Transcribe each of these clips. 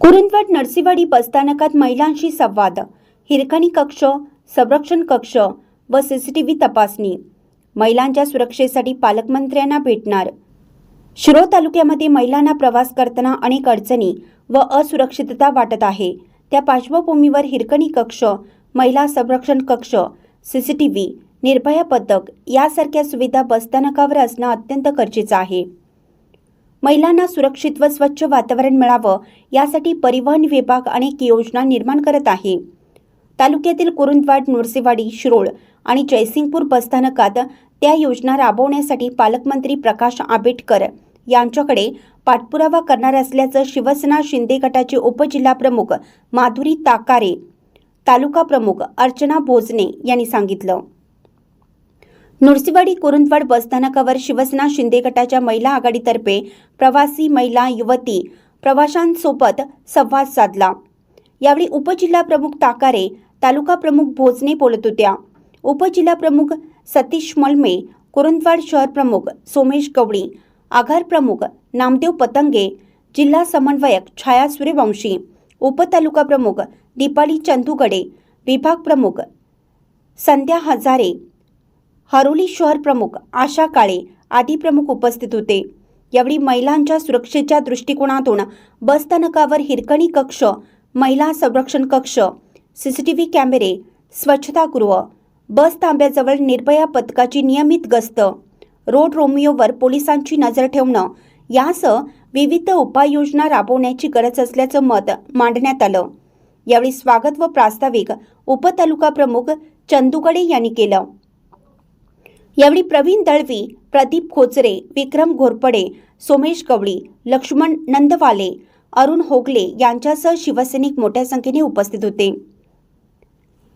कुरुंदवड नरसिवाडी बसस्थानकात महिलांशी संवाद. हिरकणी कक्ष संरक्षण कक्ष व सीसीटीव्ही तपासणी. महिलांच्या सुरक्षेसाठी पालकमंत्र्यांना भेटणार. शिरो तालुक्यामध्ये महिलांना प्रवास करताना अनेक अडचणी व असुरक्षितता वाटत आहे. त्या पार्श्वभूमीवर हिरकणी कक्ष महिला संरक्षण कक्ष सीसीटीव्ही निर्भया पथक यासारख्या सुविधा बसस्थानकावर असणं अत्यंत गरजेचं आहे. महिलांना सुरक्षित व स्वच्छ वातावरण मिळावं यासाठी परिवहन विभाग अनेक योजना निर्माण करत आहे. तालुक्यातील कुरुंदवाड नृसिंहवाडी शिरोळ आणि जयसिंगपूर बसस्थानकात त्या योजना राबवण्यासाठी पालकमंत्री प्रकाश आंबेडकर यांच्याकडे पाठपुरावा करणार असल्याचं शिवसेना शिंदे गटाचे उपजिल्हाप्रमुख माधुरी ताकारे तालुका प्रमुख अर्चना भोजने यांनी सांगितलं. नृसिंहवाडी कुरुंदवाड बसस्थानकावर शिवसेना शिंदे गटाच्या महिला आघाडीतर्फे प्रवासी महिला युवती प्रवाशांसोबत संवाद साधला. यावेळी उपजिल्हा प्रमुख ताकारे तालुका प्रमुख भोजने बोलत होत्या. उपजिल्हा प्रमुख सतीश मलमे कुरुंदवाड शहर प्रमुख सोमेश गवळी आघार प्रमुख नामदेव पतंगे जिल्हा समन्वयक छाया सूर्यवंशी उपतालुका प्रमुख दीपाली चंदुगडे विभाग प्रमुख संध्या हजारे हरोली शहर प्रमुख आशा काळे आदी प्रमुख उपस्थित होते. यावेळी महिलांच्या सुरक्षेच्या दृष्टिकोनातून बसस्थानकावर हिरकणी कक्ष महिला संरक्षण कक्ष सीसीटीव्ही कॅमेरे स्वच्छतागृह बस तांब्याजवळ निर्भया पथकाची नियमित गस्त रोड रोमिओवर पोलिसांची नजर ठेवणं यासह विविध उपाययोजना राबवण्याची गरज असल्याचं मत मांडण्यात आलं. यावेळी स्वागत व प्रास्ताविक उपतालुका प्रमुख चंदुगडे यांनी केलं. यावेळी प्रवीण दळवी प्रदीप खोचरे विक्रम घोरपडे सोमेश गवळी लक्ष्मण नंदवाले अरुण होगले यांच्यासह शिवसैनिक मोठ्या संख्येने उपस्थित होते.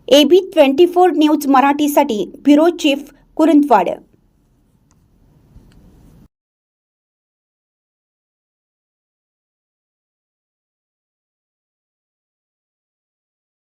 एबी ट्वेंटी फोर न्यूज मराठीसाठी ब्युरो चीफ कुरुंदवाड.